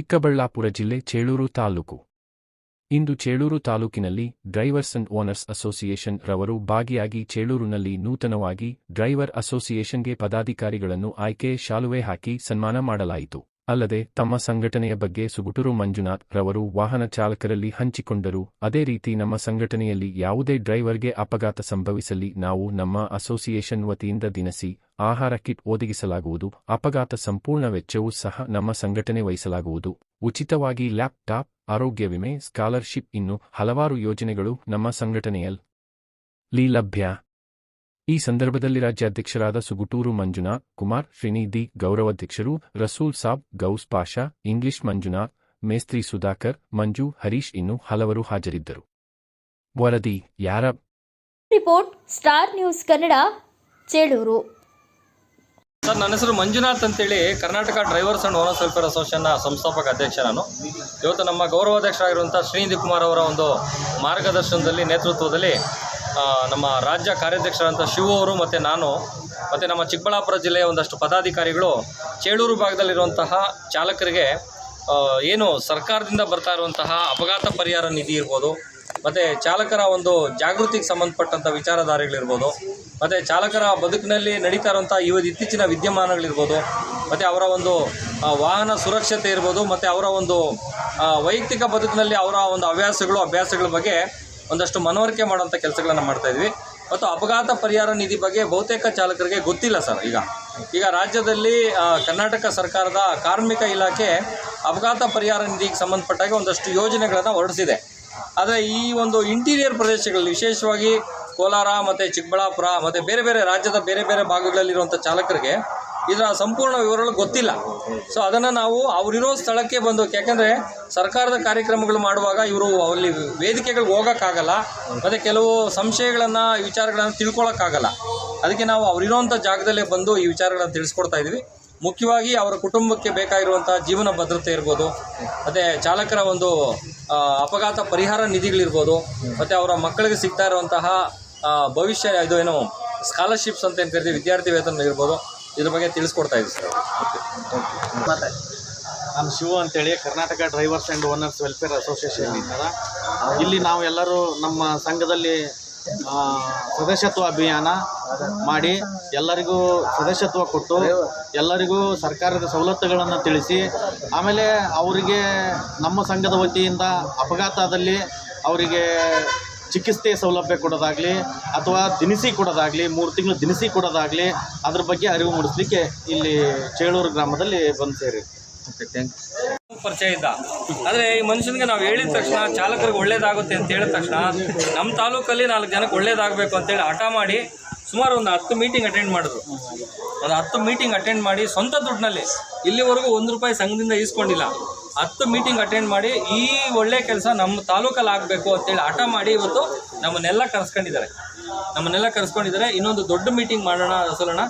ಚಿಕ್ಕಬಳ್ಳಾಪುರ ಜಿಲ್ಲೆ ಚೇಳೂರು ತಾಲೂಕು. ಇಂದು ಚೇಳೂರು ತಾಲೂಕಿನಲ್ಲಿ drivers and owners association ರವರು ಭಾಗಿಯಾಗಿ ಚೇಳೂರಿನಲ್ಲಿ ನೂತನವಾಗಿ ಡ್ರೈವರ್ ಅಸೋಸಿಯೇಷನ್ಗೆ ಪದಾಧಿಕಾರಿಗಳನ್ನು ಆಯ್ಕೆ, ಶಾಲುವೆ ಹಾಕಿ ಸನ್ಮಾನ ಮಾಡಲಾಯಿತು. ಅಲ್ಲದೆ ತಮ್ಮ ಸಂಘಟನೆಯ ಬಗ್ಗೆ ಸುಗುಟೂರು ಮಂಜುನಾಥ್ ರವರು ವಾಹನ ಚಾಲಕರಲ್ಲಿ ಹಂಚಿಕೊಂಡರು. ಅದೇ ರೀತಿ ನಮ್ಮ ಸಂಘಟನೆಯಲ್ಲಿ ಯಾವುದೇ ಡ್ರೈವರ್ಗೆ ಅಪಘಾತ ಸಂಭವಿಸಲಿ, ನಾವು ನಮ್ಮ ಅಸೋಸಿಯೇಷನ್ ವತಿಯಿಂದ ದಿನಸಿ ಆಹಾರ ಕಿಟ್ ಒದಗಿಸಲಾಗುವುದು. ಅಪಘಾತ ಸಂಪೂರ್ಣ ವೆಚ್ಚವೂ ಸಹ ನಮ್ಮ ಸಂಘಟನೆ ವಹಿಸಲಾಗುವುದು. ಉಚಿತವಾಗಿ ಲ್ಯಾಪ್ಟಾಪ್, ಆರೋಗ್ಯ ವಿಮೆ, ಸ್ಕಾಲರ್ಶಿಪ್ ಇನ್ನು ಹಲವಾರು ಯೋಜನೆಗಳು ನಮ್ಮ ಸಂಘಟನೆಯಲ್ಲಿ ಲಭ್ಯ ಈ ಸಂದರ್ಭದಲ್ಲಿ ರಾಜ್ಯಾಧ್ಯಕ್ಷರಾದ ಸುಗುಟೂರು ಮಂಜುನಾ ಕುಮಾರ್ ಶ್ರೀನಿಧಿ ಗೌರವಾಧ್ಯಕ್ಷರು ರಸೂಲ್ ಸಾಬ್ ಗೌಸ್ ಪಾಷಾ ಇಂಗ್ಲಿಷ್ ಮಂಜುನಾ ಮೇಸ್ತ್ರಿ ಸುಧಾಕರ್ ಮಂಜು ಹರೀಶ್ ಇನ್ನು ಹಲವರು ಹಾಜರಿದ್ದರು. ವರದಿ ಯಾರ? Report star news Kannada Cheluru. Sir ನನ್ನ ಹೆಸರು ಮಂಜುನಾಥ್ ಅಂತೇಳಿ Karnataka drivers and owners welfare ಅಸೋಸಿಯೇಷನ್ನ ಸಂಸ್ಥಾಪಕ ಅಧ್ಯಕ್ಷ ನಾನು. ಇವತ್ತು ನಮ್ಮ ಗೌರವಾಧ್ಯಕ್ಷರಾಗಿರುವಂಥ ಶ್ರೀನಿಧಿ ಕುಮಾರ್ ಅವರ ಒಂದು ಮಾರ್ಗದರ್ಶನದಲ್ಲಿ ನೇತೃತ್ವದಲ್ಲಿ ನಮ್ಮ ರಾಜ್ಯ ಕಾರ್ಯಾಧ್ಯಕ್ಷರಂಥ ಶಿವು ಅವರು ಮತ್ತು ನಾನು, ಮತ್ತು ನಮ್ಮ ಚಿಕ್ಕಬಳ್ಳಾಪುರ ಜಿಲ್ಲೆಯ ಒಂದಷ್ಟು ಪದಾಧಿಕಾರಿಗಳು ಚೇಳೂರು ಭಾಗದಲ್ಲಿರುವಂತಹ ಚಾಲಕರಿಗೆ ಏನು ಸರ್ಕಾರದಿಂದ ಬರ್ತಾ ಇರುವಂತಹ ಅಪಘಾತ ಪರಿಹಾರ ನಿಧಿ ಇರ್ಬೋದು, ಮತ್ತು ಚಾಲಕರ ಒಂದು ಜಾಗೃತಿಗೆ ಸಂಬಂಧಪಟ್ಟಂಥ ವಿಚಾರಧಾರೆಗಳಿರ್ಬೋದು, ಮತ್ತು ಚಾಲಕರ ಬದುಕಿನಲ್ಲಿ ನಡೀತಾ ಇರುವಂಥ ಇವ ಇತ್ತೀಚಿನ ವಿದ್ಯಮಾನಗಳಿರ್ಬೋದು, ಮತ್ತು ಅವರ ಒಂದು ವಾಹನ ಸುರಕ್ಷತೆ ಇರ್ಬೋದು, ಮತ್ತು ಅವರ ಒಂದು ವೈಯಕ್ತಿಕ ಬದುಕಿನಲ್ಲಿ ಅವರ ಒಂದು ಹವ್ಯಾಸಗಳು, ಅಭ್ಯಾಸಗಳ ಬಗ್ಗೆ ಒಂದಷ್ಟು ಮನವರಿಕೆ ಮಾಡುವಂಥ ಕೆಲಸಗಳನ್ನು ಮಾಡ್ತಾಯಿದ್ವಿ ಮತ್ತು ಅಪಘಾತ ಪರಿಹಾರ ನಿಧಿ ಬಗ್ಗೆ ಬಹುತೇಕ ಚಾಲಕರಿಗೆ ಗೊತ್ತಿಲ್ಲ ಸರ್ ಈಗ. ಈಗ ರಾಜ್ಯದಲ್ಲಿ ಕರ್ನಾಟಕ ಸರ್ಕಾರದ ಕಾರ್ಮಿಕ ಇಲಾಖೆ ಅಪಘಾತ ಪರಿಹಾರ ನಿಧಿಗೆ ಸಂಬಂಧಪಟ್ಟಾಗ ಒಂದಷ್ಟು ಯೋಜನೆಗಳನ್ನು ಹೊರಡಿಸಿದೆ. ಆದರೆ ಈ ಒಂದು ಇಂಟೀರಿಯರ್ ಪ್ರದೇಶಗಳಲ್ಲಿ, ವಿಶೇಷವಾಗಿ ಕೋಲಾರ, ಮತ್ತು ಚಿಕ್ಕಬಳ್ಳಾಪುರ, ಮತ್ತು ಬೇರೆ ಬೇರೆ ರಾಜ್ಯದ ಬೇರೆ ಬೇರೆ ಭಾಗಗಳಲ್ಲಿರುವಂಥ ಚಾಲಕರಿಗೆ ಇದರ ಸಂಪೂರ್ಣ ವಿವರಗಳು ಗೊತ್ತಿಲ್ಲ. ಸೊ ಅದನ್ನು ನಾವು ಅವರಿರೋ ಸ್ಥಳಕ್ಕೆ ಬಂದು, ಯಾಕೆಂದರೆ ಸರ್ಕಾರದ ಕಾರ್ಯಕ್ರಮಗಳು ಮಾಡುವಾಗ ಇವರು ಅಲ್ಲಿ ವೇದಿಕೆಗಳಿಗೆ ಹೋಗೋಕ್ಕಾಗಲ್ಲ. ಮತ್ತು ಕೆಲವು ಸಂಶಯಗಳನ್ನು, ವಿಚಾರಗಳನ್ನು ತಿಳ್ಕೊಳ್ಳೋಕ್ಕಾಗಲ್ಲ ಅದಕ್ಕೆ ನಾವು ಅವರಿರೋಂಥ ಜಾಗದಲ್ಲೇ ಬಂದು ಈ ವಿಚಾರಗಳನ್ನು ತಿಳಿಸ್ಕೊಡ್ತಾ ಇದ್ದೀವಿ ಮುಖ್ಯವಾಗಿ ಅವರ ಕುಟುಂಬಕ್ಕೆ ಬೇಕಾಗಿರುವಂಥ ಜೀವನ ಭದ್ರತೆ ಇರ್ಬೋದು. ಮತ್ತು ಚಾಲಕರ ಒಂದು ಅಪಘಾತ ಪರಿಹಾರ ನಿಧಿಗಳಿರ್ಬೋದು. ಮತ್ತು ಅವರ ಮಕ್ಕಳಿಗೆ ಸಿಗ್ತಾ ಇರುವಂತಹ ಭವಿಷ್ಯ, ಇದು ಏನು ಸ್ಕಾಲರ್ಶಿಪ್ಸ್ ಅಂತ ಏನು ಕರಿತೀವಿ, ವಿದ್ಯಾರ್ಥಿ ವೇತನ ಇರ್ಬೋದು. ಇದ್ರ ಬಗ್ಗೆ ತಿಳಿಸ್ಕೊಡ್ತಾ ಇದ್ದೀವಿ ಸರ್. ನಾನು ಶಿವ ಅಂತೇಳಿ Karnataka drivers and owners welfare association ಇದ್ದಾರೆ? ಇಲ್ಲಿ ನಾವು ಎಲ್ಲರೂ ನಮ್ಮ ಸಂಘದಲ್ಲಿ ಸದಸ್ಯತ್ವ ಅಭಿಯಾನ ಮಾಡಿ ಎಲ್ಲರಿಗೂ ಸದಸ್ಯತ್ವ ಕೊಟ್ಟು ಎಲ್ಲರಿಗೂ ಸರ್ಕಾರದ ಸವಲತ್ತುಗಳನ್ನು ತಿಳಿಸಿ, ಆಮೇಲೆ ಅವರಿಗೆ ನಮ್ಮ ಸಂಘದ ವತಿಯಿಂದ ಅಪಘಾತದಲ್ಲಿ ಅವರಿಗೆ ಚಿಕಿತ್ಸೆ ಸೌಲಭ್ಯ ಕೊಡೋದಾಗಲಿ ಅಥವಾ ದಿನಸಿ ಕೊಡೋದಾಗಲಿ, ಮೂರು ತಿಂಗಳು ದಿನಸಿ ಕೊಡೋದಾಗಲಿ ಅದ್ರ ಬಗ್ಗೆ ಅರಿವು ಮೂಡಿಸ್ಲಿಕ್ಕೆ ಇಲ್ಲಿ ಚೇಳೂರು ಗ್ರಾಮದಲ್ಲಿ ಬಂದು ಸೇರಿ ಓಕೆ ಪರಿಚಯ ಇದ್ದ. ಆದರೆ ಈ ಮನುಷ್ಯನಿಗೆ ನಾವು ಹೇಳಿದ ತಕ್ಷಣ ಚಾಲಕರಿಗೆ ಒಳ್ಳೇದಾಗುತ್ತೆ ಅಂತ ಹೇಳಿದ ತಕ್ಷಣ ನಮ್ಮ ತಾಲೂಕಲ್ಲಿ ನಾಲ್ಕು ಜನಕ್ಕೆ ಒಳ್ಳೇದಾಗಬೇಕು ಅಂತೇಳಿ ಹಠ ಮಾಡಿ ಸುಮಾರು ಒಂದು ಹತ್ತು ಮೀಟಿಂಗ್ ಅಟೆಂಡ್ ಮಾಡಿದ್ರು. ಒಂದು ಹತ್ತು ಮೀಟಿಂಗ್ ಅಟೆಂಡ್ ಮಾಡಿ ಸ್ವಂತ ದುಡ್ಡಿನಲ್ಲಿ ಇಲ್ಲಿವರೆಗೂ ಒಂದು ರೂಪಾಯಿ ಸಂಘದಿಂದ ಈಸ್ಕೊಂಡಿಲ್ಲ. ಹತ್ತು ಮೀಟಿಂಗ್ ಅಟೆಂಡ್ ಮಾಡಿ ಈ ಒಳ್ಳೆ ಕೆಲಸ ನಮ್ಮ ತಾಲೂಕಲ್ಲಿ ಆಗಬೇಕು ಅಂತೇಳಿ ಹಠ ಮಾಡಿ ಇವತ್ತು ನಮ್ಮನ್ನೆಲ್ಲ ಕರೆಸ್ಕೊಂಡಿದ್ದಾರೆ. ನಮ್ಮನ್ನೆಲ್ಲ ಕರೆಸ್ಕೊಂಡಿದ್ದಾರೆ. ಇನ್ನೊಂದು ದೊಡ್ಡ ಮೀಟಿಂಗ್ ಮಾಡೋಣ ಸಲೋಣ